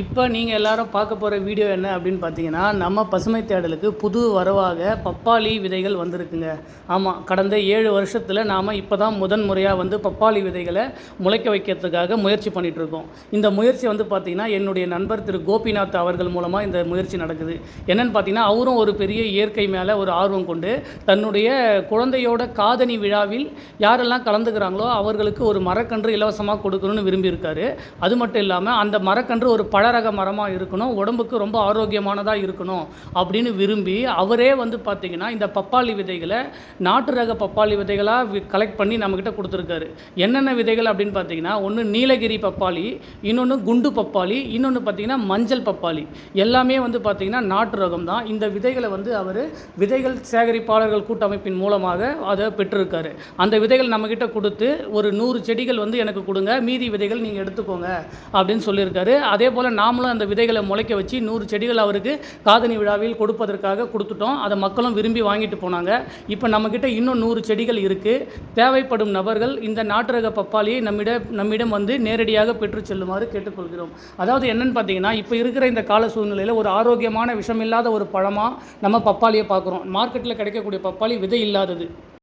இப்போ நீங்கள் எல்லாரும் பார்க்க போகிற வீடியோ என்ன அப்படின்னு பார்த்தீங்கன்னா நம்ம பசுமை தேடலுக்கு புது வரவாக பப்பாளி விதைகள் வந்திருக்குங்க. ஆமாம் கடந்த ஏழு வருஷத்தில் நாம் இப்போ தான் முதன் முறையாக வந்து பப்பாளி விதைகளை முளைக்க வைக்கிறதுக்காக முயற்சி பண்ணிகிட்ருக்கோம் இந்த முயற்சி வந்து பார்த்திங்கன்னா என்னுடைய நண்பர் திரு கோபிநாத் அவர்கள் மூலமாக இந்த முயற்சி நடக்குது. என்னென்னு பார்த்தீங்கன்னா அவரும் ஒரு பெரிய இயற்கை மேலே ஒரு ஆர்வம் கொண்டு தன்னுடைய குழந்தையோட காதணி விழாவில் யாரெல்லாம் கலந்துக்கிறாங்களோ அவர்களுக்கு ஒரு மரக்கன்று இலவசமாக கொடுக்கணும்னு விரும்பியிருக்காரு. அது மட்டும் இல்லாமல் அந்த மரக்கன்று ஒரு பழரக மரமாக இருக்கணும் உடம்புக்கு ரொம்ப ஆரோக்கியமானதாக இருக்கணும் அப்படின்னு விரும்பி அவரே வந்து பார்த்திங்கன்னா இந்த பப்பாளி விதைகளை நாட்டு ரக பப்பாளி விதைகளாக கலெக்ட் பண்ணி நம்மக்கிட்ட கொடுத்துருக்காரு. என்னென்ன விதைகள் அப்படின்னு பார்த்தீங்கன்னா ஒன்று நீலகிரி பப்பாளி இன்னொன்று குண்டு பப்பாளி இன்னொன்று பார்த்தீங்கன்னா மஞ்சள் பப்பாளி. எல்லாமே வந்து பார்த்திங்கன்னா நாட்டு ரகம் தான். இந்த விதைகளை வந்து அவர் விதைகள் சேகரிப்பாளர்கள் கூட்டமைப்பின் மூலமாக அதை பெற்றிருக்காரு. அந்த விதைகள் நம்மக்கிட்ட கொடுத்து ஒரு நூறு செடிகள் வந்து எனக்கு கொடுங்க மீதி விதைகள் நீங்கள் எடுத்துக்கோங்க அப்படின்னு சொல்லியிருக்காரு. அதே போல் நாமளும் அந்த விதைகளை முளைக்க வச்சு நூறு செடிகள் அவருக்கு காதணி விழாவில் கொடுப்பதற்காக கொடுத்துட்டோம். அதை மக்களும் விரும்பி வாங்கிட்டு போனாங்க. இப்போ நம்மக்கிட்ட இன்னும் நூறு செடிகள் இருக்குது தேவைப்படும் நபர்கள் இந்த நாட்டு ரக பப்பாளியை நம்மிடம் நம்மிடம் வந்து நேரடியாக பெற்று செல்லுமாறு கேட்டுக்கொள்கிறோம். அதாவது என்னென்னு பார்த்தீங்கன்னா இப்போ இருக்கிற இந்த கால சூழ்நிலையில் ஒரு ஆரோக்கியமான விஷமில்லாத ஒரு பழமாக நம்ம பப்பாளியை பார்க்குறோம். மார்க்கெட்டில் கிடைக்கக்கூடிய பப்பாளி விதை இல்லாதது.